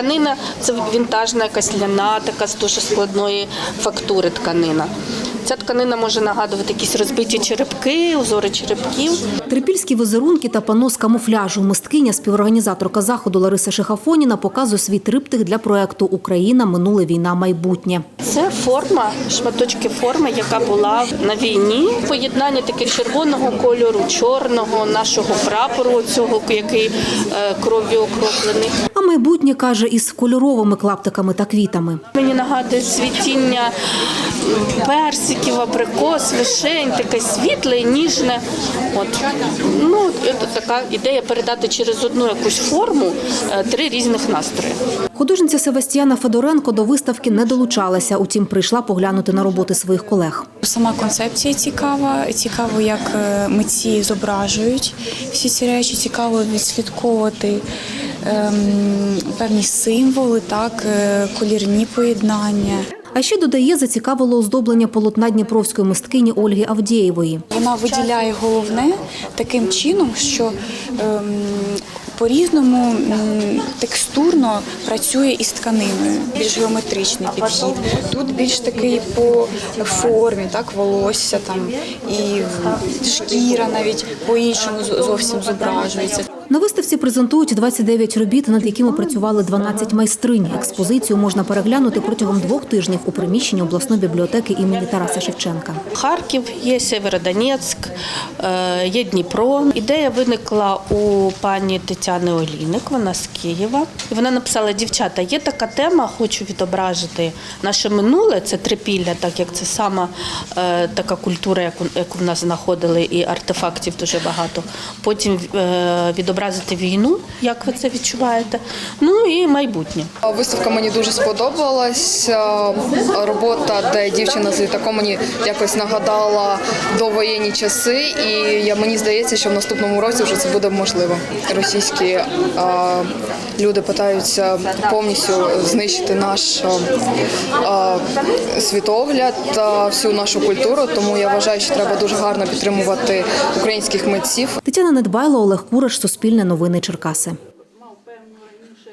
тканина це вінтажна якась ляна, така з дуже складної фактури тканина. Ця тканина може нагадувати якісь розбиті черепки, узори черепків. Трипільські візерунки та пано з камуфляжу. Мисткиня, співорганізаторка заходу Лариса Шихафоніна показує свій триптих для проекту Україна минуле війна майбутнє. Це форма, шматочки форми, яка була на війні. Поєднання таке червоного кольору, чорного, нашого прапору, цього який е, кров'ю окроплений. А майбутнє каже із кольоровими клаптиками та квітами. Мені нагадує світіння персиків, абрикос, вишень, таке світле ніжне. От ну це така ідея передати через одну якусь форму е, три різних настрої. Художниця Севастіана Федоренко до виставки не долучалася, утім прийшла поглянути на роботи своїх колег. Сама концепція цікава. Цікаво, як е, митці зображують всі ці речі. Цікаво відслідковувати ем, певні символи, так, е, колірні поєднання. А ще додає зацікавило оздоблення полотна дніпровської мисткині Ольги Авдєєвої. Вона виділяє головне таким чином, що ем, по-різному текстурно працює із тканиною, більш геометричний підхід. Тут більш такий по формі, так, волосся там і шкіра навіть по-іншому зовсім зображується. На виставці презентують 29 робіт, над якими працювали 12 майстринь. Експозицію можна переглянути протягом двох тижнів у приміщенні обласної бібліотеки імені Тараса Шевченка. Харків, є Сєвєродонецьк, е, є Дніпро. Ідея виникла у пані Тетяни Олійник, вона з Києва. І вона написала: дівчата, є така тема, хочу відображити наше минуле. Це трипілля, так як це сама е, така культура, яку, в нас знаходили, і артефактів дуже багато. Потім е, відобразити війну, як ви це відчуваєте. Ну і майбутнє. Виставка мені дуже сподобалась. Е, Робота, де дівчина з літаком мені якось нагадала довоєнні часи, і я мені здається, що в наступному році вже це буде можливо. Російські е, люди питаються повністю знищити наш е, світогляд та всю нашу культуру. Тому я вважаю, що треба дуже гарно підтримувати українських митців. Тетяна Недбайло, Олег Кураш, Суспільне новини Черкаси.